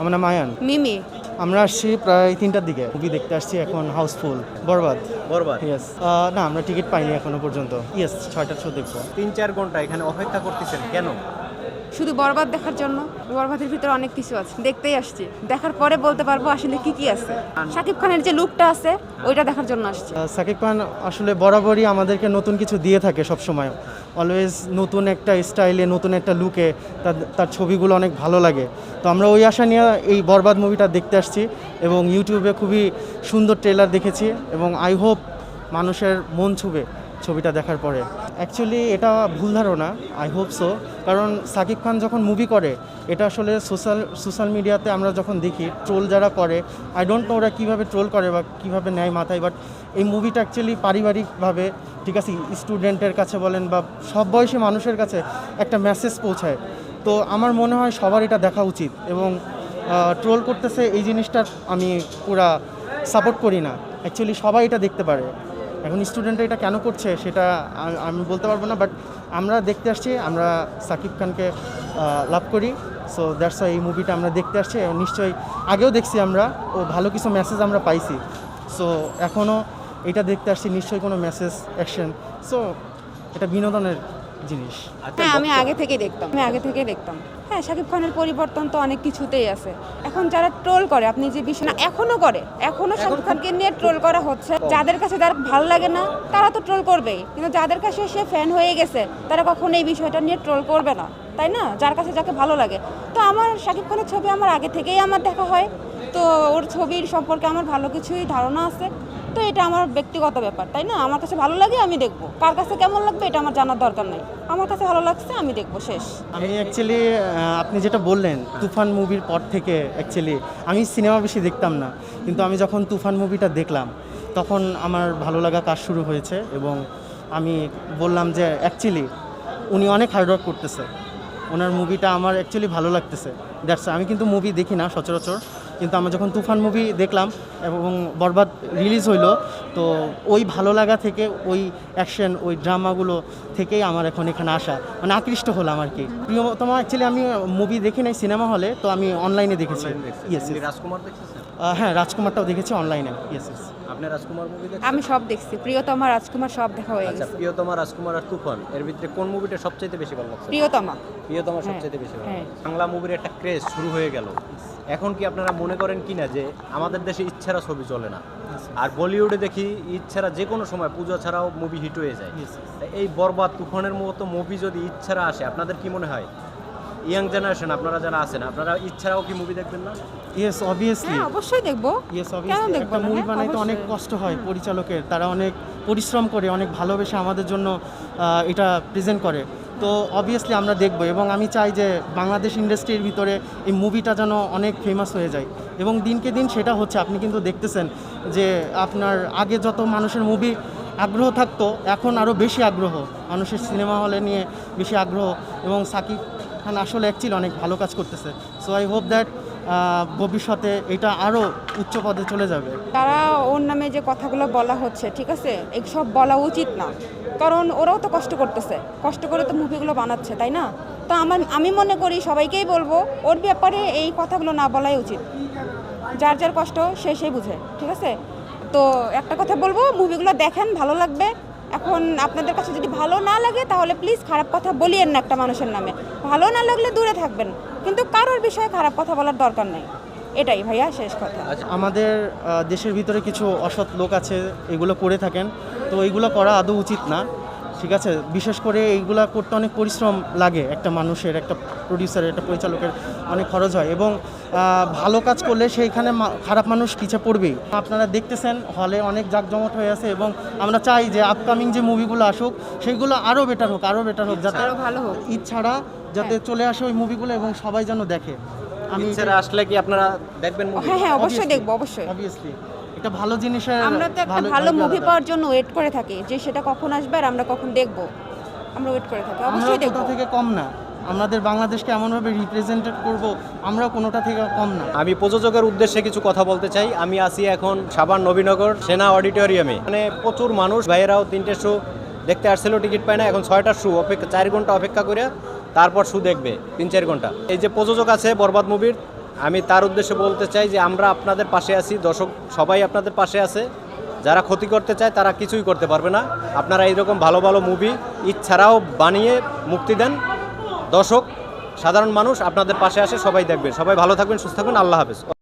আমার নাম আয়ান। মিমি। আমরা আসছি প্রায় তিনটার দিকে। মুভি দেখতে আসছি এখন হাউসফুল বরবাদ। বরবাদ? ইয়েস না আমরা টিকিট পাইনি এখনও পর্যন্ত। ইয়েস ছয়টার শো দেখব। তিন চার ঘণ্টা এখানে অপেক্ষা করতেছেন কেন? শুধু বরবাদ দেখার জন্য। বরবাদের ভিতরে অনেক কিছু আছে। দেখতেই আসছি। দেখার পরে বলতে পারব আসলে কি কি আছে। শাকিব খানের যে লুকটা আছে ওইটা দেখার জন্য আসছি। সাকিব খান আসলে বরাবরই আমাদেরকে নতুন কিছু দিয়ে থাকে সব সময় অলওয়েজ নতুন একটা স্টাইলে নতুন একটা লুকে তার তার ছবিগুলো অনেক ভালো লাগে। তো আমরা ওই আশা নিয়ে এই বরবাদ মুভিটা দেখতে আসছি এবং ইউটিউবে খুবই সুন্দর ট্রেলার দেখেছি এবং আই হোপ মানুষের মন ছুবে ছবিটা দেখার পরে। অ্যাকচুয়ালি এটা ভুল ধারণা আই হোপ সো কারণ সাকিব খান যখন মুভি করে, এটা আসলে সোশ্যাল সোশ্যাল মিডিয়াতে আমরা যখন দেখি ট্রোল যারা করে আই ডোন্ট নো ওরা কীভাবে ট্রোল করে বা কীভাবে নেয় মাথায় বাট এই মুভিটা অ্যাকচুয়ালি পারিবারিকভাবে ঠিক আছে স্টুডেন্টের কাছে বলেন বা সব বয়সী মানুষের কাছে একটা মেসেজ পৌঁছায়। তো আমার মনে হয় সবার এটা দেখা উচিত এবং ট্রোল করতেছে এই জিনিসটা আমি পুরা সাপোর্ট করি না। অ্যাকচুয়ালি সবাই এটা দেখতে পারে। এখন স্টুডেন্টরা এটা কেন করছে সেটা আমি বলতে পারব না বাট আমরা দেখতে আসছি, আমরা সাকিব খানকে লাভ করি। সো দ্যাটস এই মুভিটা আমরা দেখতে আসছি। নিশ্চয়ই আগেও দেখছি আমরা, ও ভালো কিছু মেসেজ আমরা পাইছি। সো এখনও এটা দেখতে আসছি নিশ্চয়ই কোনো মেসেজ অ্যাকশন সো এটা বিনোদনের জিনিস। আচ্ছা, হ্যাঁ আমি আগে থেকে দেখতাম। আমি আগে থেকে দেখতাম। হ্যাঁ শাকিব খানের পরিবর্তন তো অনেক কিছুতেই আছে। এখন যারা ট্রোল করে আপনি যে বিষয় না এখনও করে। এখনও শাকিব খানকে নিয়ে ট্রোল করা হচ্ছে। যাদের কাছে যার ভালো লাগে না তারা তো ট্রোল করবেই। কিন্তু যাদের কাছে সে ফ্যান হয়ে গেছে তারা কখনো এই বিষয়টা নিয়ে ট্রোল করবে না। তাই না? যার কাছে যাকে ভালো লাগে। তো আমার শাকিব খানের ছবি আমার আগে থেকেই আমার দেখা হয়। তো ওর ছবির সম্পর্কে আমার ভালো কিছুই ধারণা আছে। তো এটা আমার ব্যক্তিগত ব্যাপার, তাই না? আমার কাছে ভালো লাগে, আমি দেখব। কার কাছে কেমন লাগবে এটা আমার জানার দরকার নাই। আমার কাছে ভালো লাগছে, আমি দেখব, শেষ। আমি অ্যাকচুয়ালি আপনি যেটা বললেন, তুফান মুভির পর থেকে অ্যাকচুয়ালি আমি সিনেমা বেশি দেখতাম না। কিন্তু আমি যখন তুফান মুভিটা দেখলাম, তখন আমার ভালো লাগা কাজ শুরু হয়েছে এবং আমি বললাম যে অ্যাকচুয়ালি উনি অনেক হার্ডওয়ার্ক করতেছে। ওনার মুভিটা আমার অ্যাকচুয়ালি ভালো লাগতেছে। দ্যাটস আমি কিন্তু মুভি দেখি না সচরাচর। কিন্তু আমরা যখন তুফান মুভি দেখলাম এবং বরবাদ রিলিজ হইল তো ওই ভালো লাগা থেকে ওই অ্যাকশন ওই ড্রামাগুলো থেকেই আমার এখন এখানে আসা। মানে আকৃষ্ট হলাম আর কি। প্রিয়তম অ্যাকচুয়ালি আমি মুভি দেখি নাই সিনেমা হলে তো আমি অনলাইনে দেখেছি। ইয়েস রাজকুমার হ্যাঁ রাজকুমারটাও দেখেছি অনলাইনে ইয়েস ইয়েস আপনি রাজকুমার মুভি দেখছেন? আমি সব দেখছি। প্রিয়তমা রাজকুমার সব দেখা হয়ে আচ্ছা গেছে। প্রিয়তমা রাজকুমার আর তুফান এর ভিতরে কোন মুভিটা সবচাইতে বেশি ভালো লাগছে? প্রিয়তমা। প্রিয়তমা হ্যাঁ, সবচাইতে বেশি ভালো হ্যাঁ। বাংলা মুভির একটা ক্রেজ শুরু হয়ে গেল। এখন কি আপনারা মনে করেন কিনা যে আমাদের দেশে ইচ্ছারা ছবি চলে না? আর বলিউডে দেখি ইচ্ছারা যে কোনো সময় পূজা ছাড়াও মুভি হিট হয়ে যায়. তা এই বরবাদ তুফানের মতো মুভি যদি ইচ্ছারা আসে আপনাদের কি মনে হয়? ইয়াং জেনারেশন আপনারা যারা আছেন আপনারা ইচ্ছারাও কি মুভি দেখবেন না? ইয়েস অবভিয়াসলি হ্যাঁ অবশ্যই দেখব। ইয়েস কেন অবভিয়াসলি দেখব একটা মুভি হ্যাঁ, বানাইতে অনেক কষ্ট হয় পরিচালকের। তারা অনেক পরিশ্রম করে অনেক ভালোবেসে আমাদের জন্য এটা প্রেজেন্ট করে। তো অবভিয়াসলি আমরা দেখব এবং আমি চাই যে বাংলাদেশ ইন্ডাস্ট্রির ভিতরে এই মুভিটা যেন অনেক ফেমাস হয়ে যায়। এবং দিনকে দিন সেটা হচ্ছে আপনি কিন্তু দেখতেছেন যে আপনার আগে যত মানুষের মুভি আগ্রহ থাকতো এখন আরও বেশি আগ্রহ। মানুষের সিনেমা হলে নিয়ে বেশি আগ্রহ এবং সাকিব খান আসলে অ্যাকচুয়ালি অনেক ভালো কাজ করতেছে। সো আই হোপ দ্যাট ভবিষ্যতে এটা আরও উচ্চ পদে চলে যাবে। তারা ওর নামে যে কথাগুলো বলা হচ্ছে, ঠিক আছে? এসব বলা উচিত না। কারণ ওরাও তো কষ্ট করতেছে। কষ্ট করে তো মুভিগুলো বানাচ্ছে, তাই না? তো আমার, আমি মনে করি সবাইকেই বলব, ওর ব্যাপারে এই কথাগুলো না বলাই উচিত। যার যার কষ্ট, সে সে বুঝে, ঠিক আছে? তো একটা কথা বলব, মুভিগুলো দেখেন, ভালো লাগবে। এখন আপনাদের কাছে যদি ভালো না লাগে, তাহলে প্লিজ খারাপ কথা বলিয়েন না একটা মানুষের নামে। ভালো না লাগলে দূরে থাকবেন, কিন্তু কারোর বিষয়ে খারাপ কথা বলার দরকার নেই। এটাই ভাইয়া শেষ কথা। আমাদের দেশের ভিতরে কিছু অসৎ লোক আছে, এগুলো করে থাকেন। তো এইগুলো করা আদৌ উচিত না। ঠিক আছে বিশেষ করে এইগুলা করতে অনেক পরিশ্রম লাগে একটা মানুষের একটা প্রডিউসারের একটা পরিচালকের অনেক খরচ হয় এবং ভালো কাজ করলে সেইখানে মা- খারাপ মানুষ পিছিয়ে পড়বেই। আপনারা দেখতেছেন হলে অনেক জাঁকজমট হয়ে আছে এবং আমরা চাই যে আপকামিং যে মুভিগুলো আসুক সেইগুলো আরও বেটার হোক আরও বেটার হোক যাতে আরও ভালো হোক। ঈদ ছাড়া যাতে চলে আসে ওই মুভিগুলো এবং সবাই যেন দেখে। আমি আসলে কি আপনারা দেখবেন হ্যাঁ হ্যাঁ অবশ্যই দেখব অবশ্যই। অবভিয়াসলি এটা ভালো জিনিসের আমরা তো একটা ভালো মুভি পাওয়ার জন্য ওয়েট করে থাকি যে সেটা কখন আসবে আর আমরা কখন দেখব। আমরা ওয়েট করে থাকি আমরা অবশ্যই দেখব। থেকে কম না। আমাদের বাংলাদেশকে এমনভাবে রিপ্রেজেন্টেড করব আমরা কোনোটা থেকে কম না। আমি প্রযোজকের উদ্দেশ্যে কিছু কথা বলতে চাই। আমি আছি এখন সাবান নবীনগর সেনা অডিটোরিয়ামে। মানে প্রচুর মানুষ ভাইয়েরাও তিনটে শো দেখতে আসছিল টিকিট পায় না। এখন ছয়টা শো অপেক্ষা চার ঘণ্টা অপেক্ষা করে তারপর শো দেখবে তিন চার ঘণ্টা। এই যে প্রযোজক আছে বরবাদ মুভির আমি তার উদ্দেশ্যে বলতে চাই যে আমরা আপনাদের পাশে আছি, দর্শক সবাই আপনাদের পাশে আছে। যারা ক্ষতি করতে চায় তারা কিছুই করতে পারবে না। আপনারা এইরকম ভালো ভালো মুভি ইচ্ছারাও বানিয়ে মুক্তি দেন। দর্শক, সাধারণ মানুষ আপনাদের পাশে আসে, সবাই দেখবেন। সবাই ভালো থাকবেন, সুস্থ থাকবেন। আল্লাহ হাফেজ।